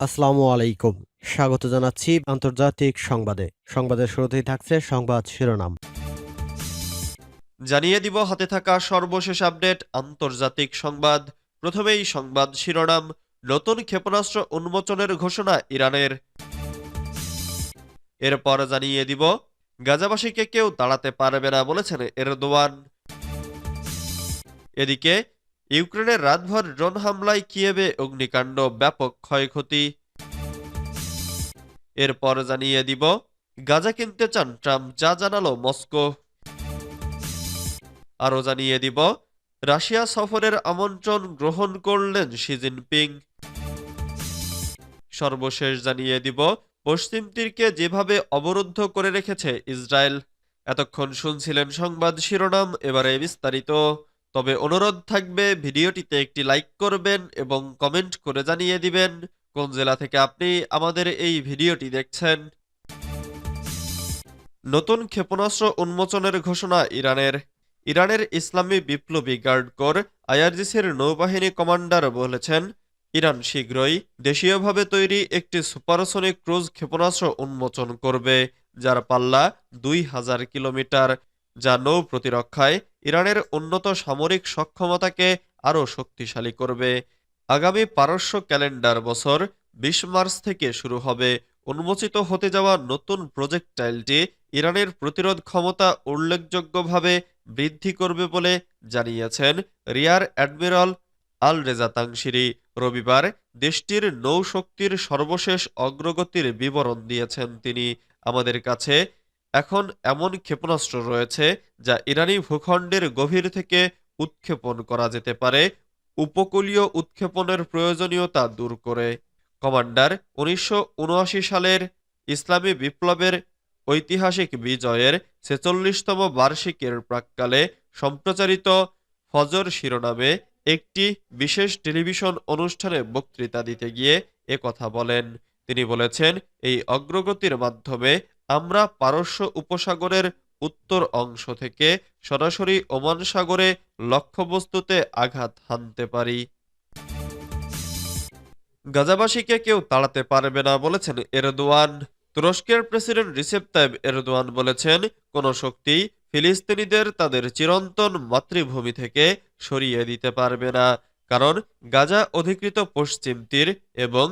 আসসালামু আলাইকুম। স্বাগত জানাচ্ছি আন্তর্জাতিক সংবাদে। সংবাদের শুরুতেই থাকছে সংবাদ শিরোনাম। জানিয়ে দিব, হাতে থাকা সর্বশেষ আপডেট, আন্তর্জাতিক সংবাদ। প্রথমেই সংবাদ শিরোনাম, নতুন ক্ষেপণাস্ত্র উন্মোচনের ঘোষণা ইরানের। এরপর জানিয়ে দিব, গাজাবাসীকে কেউ দাঁড়াতে পারবে না বলেছেন এরদোয়ান। এদিকে ইউক্রেনের রাতভর ড্রোন হামলায় কিয়েবে অগ্নিকাণ্ড, ব্যাপক ক্ষয়ক্ষতি। এরপর জানিয়ে দিব, গাজা কিনতে চান ট্রাম্প, যা জানালো মস্কো। আরও জানিয়ে দিব, রাশিয়া সফরের আমন্ত্রণ গ্রহণ করলেন শি জিনপিং। সর্বশেষ জানিয়ে দিব, পশ্চিম তীরকে যেভাবে অবরুদ্ধ করে রেখেছে ইসরায়েল। এতক্ষণ শুনছিলেন সংবাদ শিরোনাম, এবারে বিস্তারিত। তবে অনুরোধ থাকবে ভিডিওটিতে একটি লাইক করবেন এবং কমেন্ট করে জানিয়ে দিবেন কোন জেলা থেকে আপনি আমাদের এই ভিডিওটি দেখছেন। নতুন ক্ষেপণাস্ত্র উন্মোচনের ঘোষণা ইরানের। ইরানের ইসলামী বিপ্লবী গার্ড কোর আইআরজিসির নৌবাহিনী কমান্ডার বলেছেন, ইরান শীঘ্রই দেশীয়ভাবে তৈরি একটি সুপারসনিক ক্রুজ ক্ষেপণাস্ত্র উন্মোচন করবে, যার পাল্লা দুই হাজার কিলোমিটার। যা নৌ প্রতিরক্ষায় ইরানের উন্নত সামরিক সক্ষমতাকে আরও শক্তিশালী করবে। আগামী পারস্য ক্যালেন্ডার বছর বিশ মার্চ থেকে শুরু হবে। উন্মোচিত হতে যাওয়া নতুন প্রজেক্টাইলটি ইরানের প্রতিরোধ ক্ষমতা উল্লেখযোগ্যভাবে বৃদ্ধি করবে বলে জানিয়েছেন রিয়ার অ্যাডমিরাল আল রেজা তাংশিরি। রবিবার দেশটির নৌশক্তির সর্বশেষ অগ্রগতির বিবরণ দিয়েছেন তিনি। আমাদের কাছে এখন এমন ক্ষেপণাস্ত্র রয়েছে যা ইরানি ভূখণ্ডের গভীর থেকে উৎক্ষেপণ করা যেতে পারে, উপকূলীয় উৎক্ষেপণের প্রয়োজনীয়তা দূর করে। কমান্ডার, উনিশশো উনআশি সালের ইসলামী বিপ্লবের ঐতিহাসিক বিজয়ের ছেচল্লিশতম বার্ষিকীর প্রাক্কালে সম্প্রচারিত ফজর শিরোনামে একটি বিশেষ টেলিভিশন অনুষ্ঠানে বক্তৃতা দিতে গিয়ে কথা বলেন। তিনি বলেছেন, এই অগ্রগতির মাধ্যমে আমরা পারস্য উপসাগরের উত্তর অংশ থেকে সরাসরি ওমান সাগরে লক্ষ্যবস্তুতে আঘাত হানতে পারি। গাজাবাসীকে কেউ তাড়াতে পারবে না, বলেছেন এরদোয়ান। তুরস্কের প্রেসিডেন্ট রিসেপ তাইব এরদোয়ান বলেছেন, কোন শক্তি ফিলিস্তিনিদের তাদের চিরন্তন মাতৃভূমি থেকে সরিয়ে দিতে পারবে না, কারণ গাজা অধিকৃত পশ্চিম তীর এবং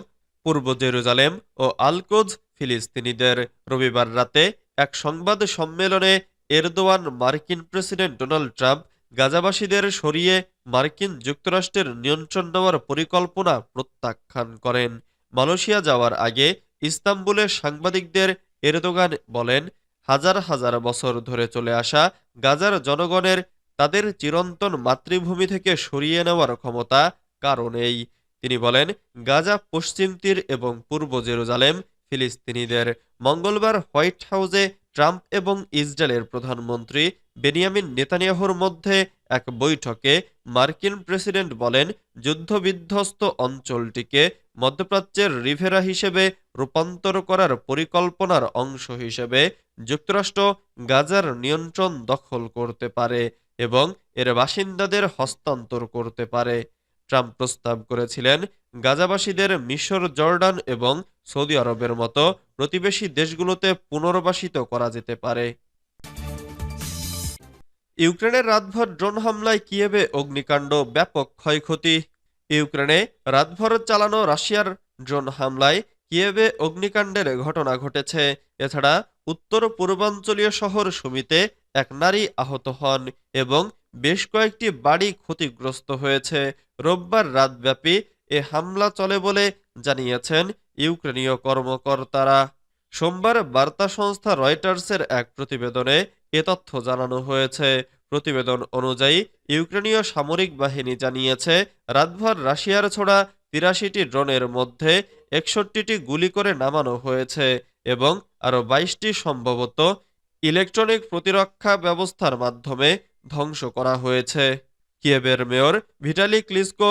পূর্ব জেরুজালেম ও আলকোজ ফিলিস্তিনিদের রবিবার রাতে এক সংবাদ সম্মেলনে এরদোয়ান মার্কিন প্রেসিডেন্ট ডোনাল্ড ট্রাম্প গাজাবাসীদের সরিয়ে মার্কিন যুক্তরাষ্ট্রের নিয়ন্ত্রণ নেওয়ার পরিকল্পনা প্রত্যাখ্যান করেন। মালয়েশিয়া যাওয়ার আগে ইস্তাম্বুলে সাংবাদিকদের এরদোগান বলেন, হাজার হাজার বছর ধরে চলে আসা গাজার জনগণের তাদের চিরন্তন মাতৃভূমি থেকে সরিয়ে নেওয়ার ক্ষমতা কারণেই তিনি বলেন, গাজা পশ্চিম তীর এবং পূর্ব জেরুজালেম ফিলিস্তিনিদের মঙ্গলবার হোয়াইট হাউসে ট্রাম্প এবং ইসরায়েলের প্রধানমন্ত্রী বেনিয়ামিন নেতানিয়াহুর মধ্যে এক বৈঠকে মার্কিন প্রেসিডেন্ট বলেন, যুদ্ধবিধ্বস্ত অঞ্চলটিকে মধ্যপ্রাচ্যের রিভেরা হিসেবে রূপান্তর করার পরিকল্পনার অংশ হিসেবে যুক্তরাষ্ট্র গাজার নিয়ন্ত্রণ দখল করতে পারে এবং এর বাসিন্দাদের হস্তান্তর করতে পারে। ট্রাম্প প্রস্তাব করেছিলেন, গাজাবাসীদের মিশর, জর্ডান এবং সৌদি আরবের মতো প্রতিবেশী দেশগুলোতে পুনর্বাসিত করা যেতে পারে। ইউক্রেনের রাতভর ড্রোন হামলায় কিয়েবে অগ্নিকাণ্ড, ব্যাপক ক্ষয়ক্ষতি। ইউক্রেনে রাতভর চালানো রাশিয়ার ড্রোন হামলায় কিয়েবে অগ্নিকাণ্ডের ঘটনা ঘটেছে। এছাড়া উত্তর পূর্বাঞ্চলীয় শহর সুমিতে এক নারী আহত হন এবং বেশ কয়েকটি বাড়ি ক্ষতিগ্রস্ত হয়েছে। রোববার রাতব্যাপী এ হামলা চলে বলে জানিয়েছেন ইউক্রেনীয় কর্মকর্তারা সোমবার বার্তা সংস্থা রয়টার্সের এক প্রতিবেদনে এ তথ্য জানানো হয়েছে। প্রতিবেদন অনুযায়ী, ইউক্রেনীয় সামরিক বাহিনী জানিয়েছে, রাতভর রাশিয়ার ছোড়া তিরাশিটি ড্রোনের মধ্যে একষট্টিটি গুলি করে নামানো হয়েছে এবং আরও বাইশটি সম্ভবত ইলেকট্রনিক প্রতিরক্ষা ব্যবস্থার মাধ্যমে ধ্বংস করা হয়েছে। কিয়েভের মেয়র ভিটালি ক্লিসকো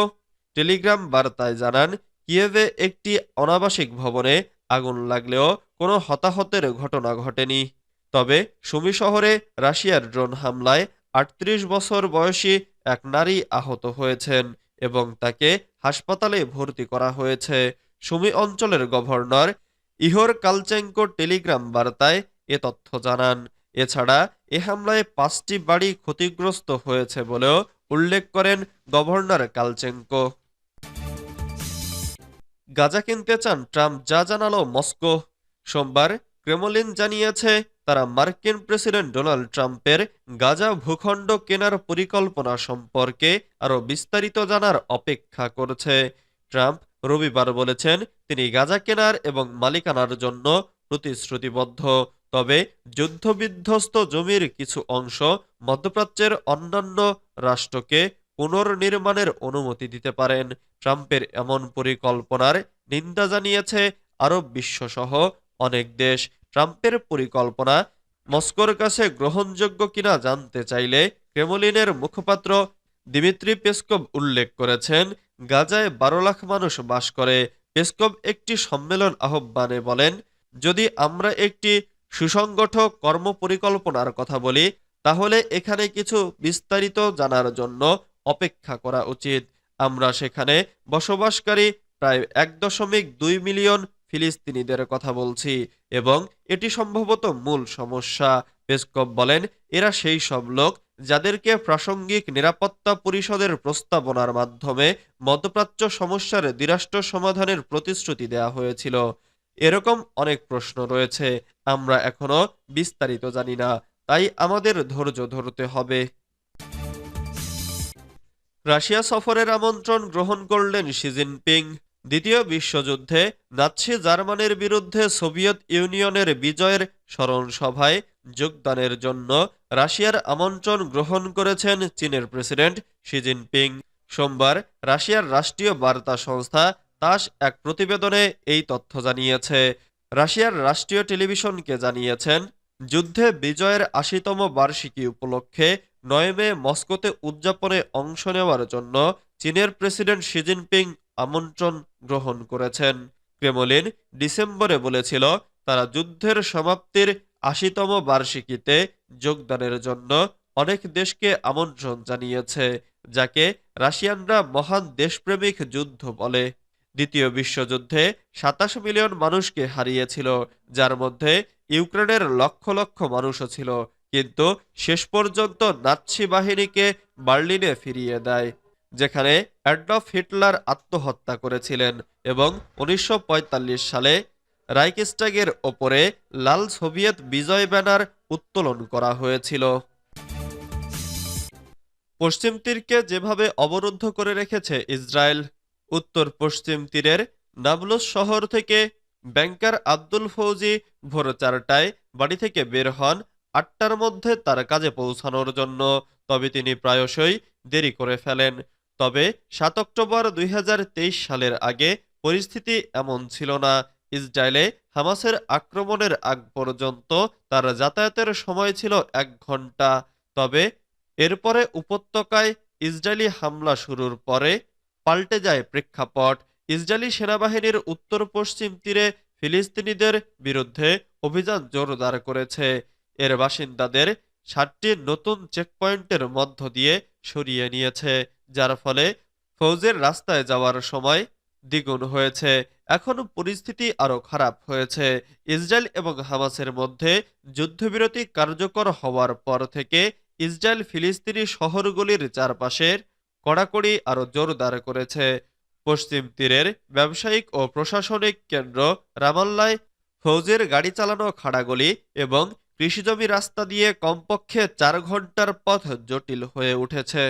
টেলিগ্রাম বার্তায় জানান কিয়েভে একটি অনাবাসিক ভবনে আগুন লাগলেও কোনো হতাহতের ঘটনা ঘটেনি। তবে সুমি শহরে রাশিয়ার ড্রোন হামলায় আটত্রিশ বছর বয়সী এক নারী আহত হয়েছেন এবং তাকে হাসপাতালে ভর্তি করা হয়েছে। সুমি অঞ্চলের গভর্নর ইহর কালচেঙ্কো টেলিগ্রাম বার্তায় এ তথ্য জানান। এছাড়া এ হামলায় পাঁচটি বাড়ি ক্ষতিগ্রস্ত হয়েছে বলেও উল্লেখ করেন গভর্নর কালচেঙ্কো। গাজা কিনতে চান ট্রাম্প, যা জানালো মস্কো। সোমবার ক্রেমলিন জানিয়েছে, তারা মার্কিন প্রেসিডেন্ট ডোনাল্ড ট্রাম্পের গাজা ভূখণ্ড কেনার পরিকল্পনা সম্পর্কে আরও বিস্তারিত জানার অপেক্ষা করছে। ট্রাম্প রবিবার বলেছেন, তিনি গাজা কেনার এবং মালিকানার জন্য প্রতিশ্রুতিবদ্ধ। তবে যুদ্ধবিধ্বস্ত জমির কিছু অংশ মধ্যপ্রাচ্যের অন্যান্য রাষ্ট্রকে পুনর্নির্মাণের অনুমতি দিতে পারেন। ট্রাম্পের এমন পরিকল্পনার নিন্দা জানিয়েছে আরব বিশ্বসহ অনেক দেশ। ট্রাম্পের পরিকল্পনা, মস্কোর কাছে গ্রহণযোগ্য কিনা জানতে চাইলে ক্রেমলিনের মুখপাত্র দিমিত্রি পেসকভ উল্লেখ করেছেন, গাজায় বারো লাখ মানুষ বাস করে। পেসকভ একটি সম্মেলন আহ্বানে বলেন, যদি আমরা একটি সুসংগঠ কর্মপরিকল্পনার কথা বলি, তাহলে এখানে কিছু বিস্তারিত জানার জন্য অপেক্ষা করা উচিত। আমরা সেখানে বসবাসকারী প্রায় এক দশমিক দুই মিলিয়ন ফিলিস্তিনিদের কথা বলছি এবং এটি সম্ভবত মূল সমস্যা। পেসকভ বলেন, এরা সেই সব লোক যাদেরকে প্রাসঙ্গিক নিরাপত্তা পরিষদের প্রস্তাবনার মাধ্যমে মধ্যপ্রাচ্য সমস্যার দ্বিরাষ্ট্র সমাধানের প্রতিশ্রুতি দেওয়া হয়েছিল। এরকম অনেক প্রশ্ন রয়েছে, আমরা এখনও বিস্তারিত জানি না, তাই আমাদের ধৈর্য ধরতে হবে। রাশিয়া সফরের আমন্ত্রণ গ্রহণ করলেন শি জিনপিং। দ্বিতীয় বিশ্বযুদ্ধে নাৎসি জার্মানির বিরুদ্ধে সোভিয়েত ইউনিয়নের বিজয়ের স্মরণ সভায় যোগদানের জন্য রাশিয়ার আমন্ত্রণ গ্রহণ করেছেন চীনের প্রেসিডেন্ট শি জিনপিং। সোমবার রাশিয়ার রাষ্ট্রীয় বার্তা সংস্থা তাস এক প্রতিবেদনে এই তথ্য জানিয়েছে। রাশিয়ার রাষ্ট্রীয় টেলিভিশনকে জানিয়েছেন যুদ্ধে বিজয়ের আশিতম বার্ষিকী উপলক্ষে নয় মে মস্কোতে উদযাপনে অংশ নেওয়ার জন্য চীনের প্রেসিডেন্ট শি জিনপিং আমন্ত্রণ গ্রহণ করেছেন। ক্রেমলিন ডিসেম্বরে বলেছিল, তারা যুদ্ধের সমাপ্তির আশিতম বার্ষিকীতে যোগদানের জন্য অনেক দেশকে আমন্ত্রণ জানিয়েছে, যাকে রাশিয়ানরা মহান দেশপ্রেমিক যুদ্ধ বলে। দ্বিতীয় বিশ্বযুদ্ধে সাতাশ মিলিয়ন মানুষকে হারিয়েছিল, যার মধ্যে ইউক্রেনের লক্ষ লক্ষ মানুষও ছিল, কিন্তু শেষ পর্যন্ত নাৎসি বাহিনীকে বার্লিনে ফিরিয়ে দেয়, যেখানে অ্যাডলফ হিটলার আত্মহত্যা করেছিলেন এবং উনিশশো পঁয়তাল্লিশ সালে রাইকস্টাগের ওপরে লাল সোভিয়েত বিজয় ব্যানার উত্তোলন করা হয়েছিল। পশ্চিম তীরকে যেভাবে অবরুদ্ধ করে রেখেছে ইসরায়েল উত্তর পশ্চিম তীরের নাবলুস শহর থেকে ব্যাংকার আব্দুল ফৌজি ভোর চারটায় বাড়ি থেকে বের হন আটটার মধ্যে তার কাজে পৌঁছানোর জন্য। তবে তিনি প্রায়শই দেরি করে ফেলেন। তবে সাত অক্টোবর দুই হাজার তেইশ সালের আগে পরিস্থিতি এমন ছিল না। ইসরায়েলে হামাসের আক্রমণের আগ পর্যন্ত তার যাতায়াতের সময় ছিল এক ঘণ্টা তবে এরপরে উপত্যকায় ইসরায়েলি হামলা শুরুর পরে পাল্টে যায় প্রেক্ষাপট। ইসরায়েলি সেনাবাহিনীর উত্তর পশ্চিম তীরে ফিলিস্তিনিদের বিরুদ্ধে অভিযান জোরদার করেছে। এর বাসিন্দাদের সাতটি নতুন চেকপয়েন্টের মধ্য দিয়ে সরিয়ে নিয়েছে, যার ফলে ফৌজের রাস্তায় যাওয়ার সময় দ্বিগুণ হয়েছে। এখন পরিস্থিতি আরও খারাপ হয়েছে। ইসরায়েল এবং হামাসের মধ্যে যুদ্ধবিরতি কার্যকর হওয়ার পর থেকে ইসরায়েল ফিলিস্তিনি শহরগুলির চারপাশের কড়াকড়ি আরও জোরদার করেছে। পশ্চিম তীরের ব্যবসায়িক ও প্রশাসনিক কেন্দ্র রামাল্লায় ফৌজের গাড়ি চালানো খাড়াগুলি এবং কৃষিজমি রাস্তা দিয়ে কমপক্ষে চার ঘণ্টার পথ জটিল হয়ে উঠেছে।